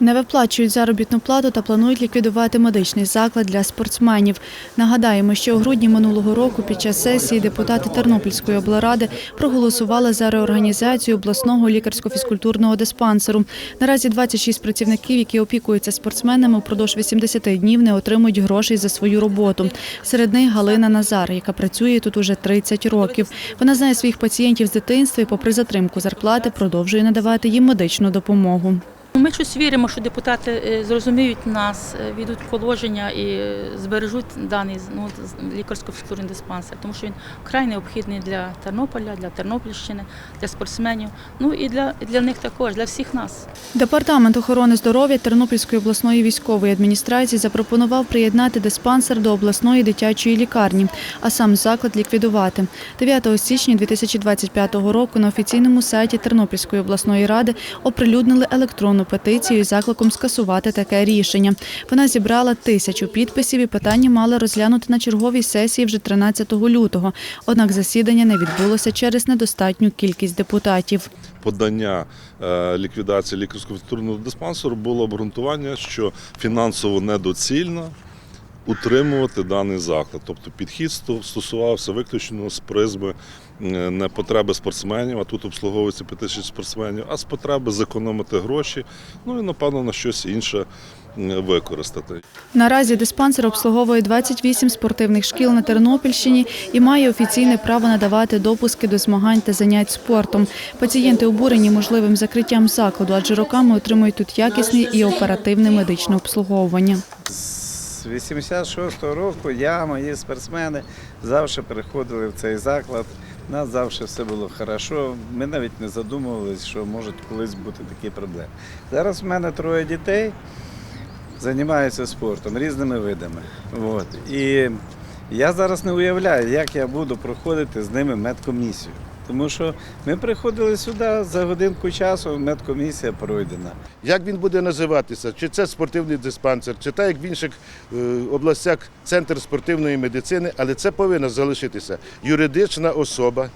Не виплачують заробітну плату та планують ліквідувати медичний заклад для спортсменів. Нагадаємо, що у грудні минулого року під час сесії депутати Тернопільської облради проголосували за реорганізацію обласного лікарсько-фізкультурного диспансеру. Наразі 26 працівників, які опікуються спортсменами, упродовж 80 днів не отримують грошей за свою роботу. Серед них Галина Назар, яка працює тут уже 30 років. Вона знає своїх пацієнтів з дитинства і, попри затримку зарплати, продовжує надавати їм медичну допомогу. Ми щось віримо, що депутати е, зрозуміють нас, е, відуть положення і е, збережуть даний ну, лікарсько-фізкультурний диспансер, тому що він вкрай необхідний для Тернополя, для Тернопільщини, для спортсменів, ну і для, для них також, для всіх нас. Департамент охорони здоров'я Тернопільської обласної військової адміністрації запропонував приєднати диспансер до обласної дитячої лікарні, а сам заклад ліквідувати. 9 січня 2025 року на офіційному сайті Тернопільської обласної ради оприлюднили електронну петицію із закликом скасувати таке рішення. Вона зібрала тисячу підписів і питання мали розглянути на черговій сесії вже 13 лютого. Однак засідання не відбулося через недостатню кількість депутатів. подання е, ліквідації лікарсько-фізкультурного диспансеру було обґрунтування, що фінансово недоцільно утримувати даний заклад. Тобто підхід стосувався виключно з призми не потреби спортсменів, а тут обслуговується 5 тисяч спортсменів, а з потреби зекономити гроші, ну і напевно на щось інше використати. Наразі диспансер обслуговує 28 спортивних шкіл на Тернопільщині і має офіційне право надавати допуски до змагань та занять спортом. Пацієнти обурені можливим закриттям закладу, адже роками отримують тут якісне і оперативне медичне обслуговування. З 86-го року я, мої спортсмени завжди приходили в цей заклад. У нас завжди все було хорошо. Ми навіть не задумувалися, що можуть колись бути такі проблеми. Зараз в мене троє дітей займаються спортом різними видами. От. І я зараз не уявляю, як я буду проходити з ними медкомісію. Тому що ми приходили сюди за годинку часу, медкомісія пройдена. Як він буде називатися? Чи це спортивний диспансер, чи так як в інших е, областях центр спортивної медицини, але це повинна залишитися юридична особа,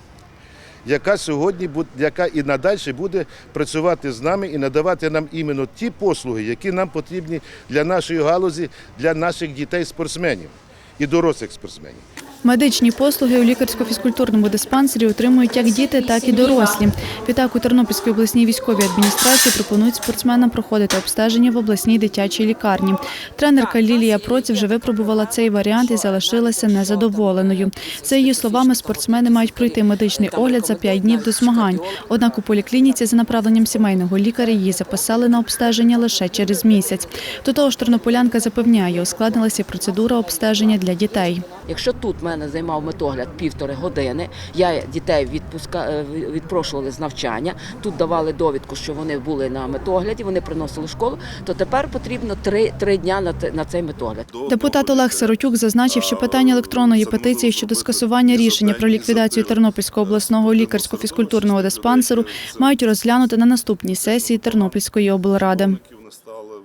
яка сьогодні яка і надалі буде працювати з нами і надавати нам іменно ті послуги, які нам потрібні для нашої галузі, для наших дітей-спортсменів і дорослих спортсменів. Медичні послуги у лікарсько-фізкультурному диспансері отримують як діти, так і дорослі. Відтак у Тернопільській обласній військовій адміністрації пропонують спортсменам проходити обстеження в обласній дитячій лікарні. Тренерка Лілія Проці вже випробувала цей варіант і залишилася незадоволеною. За її словами, спортсмени мають пройти медичний огляд за 5 днів до змагань. Однак у поліклініці за направленням сімейного лікаря її записали на обстеження лише через місяць. До того ж, тернополянка запевняє, ускладнилася процедура обстеження для дітей. Якщо тут мене займав медогляд півтори години, я дітей відпуска... е, відпрошували з навчання, тут давали довідку, що вони були на медогляді, вони приносили в школу, то тепер потрібно три, три дня на, те- на цей медогляд. Депутат Олег Сиротюк зазначив, що питання електронної петиції щодо скасування рішення про ліквідацію Тернопільського обласного лікарсько-фізкультурного диспансеру мають розглянути на наступній сесії Тернопільської облради.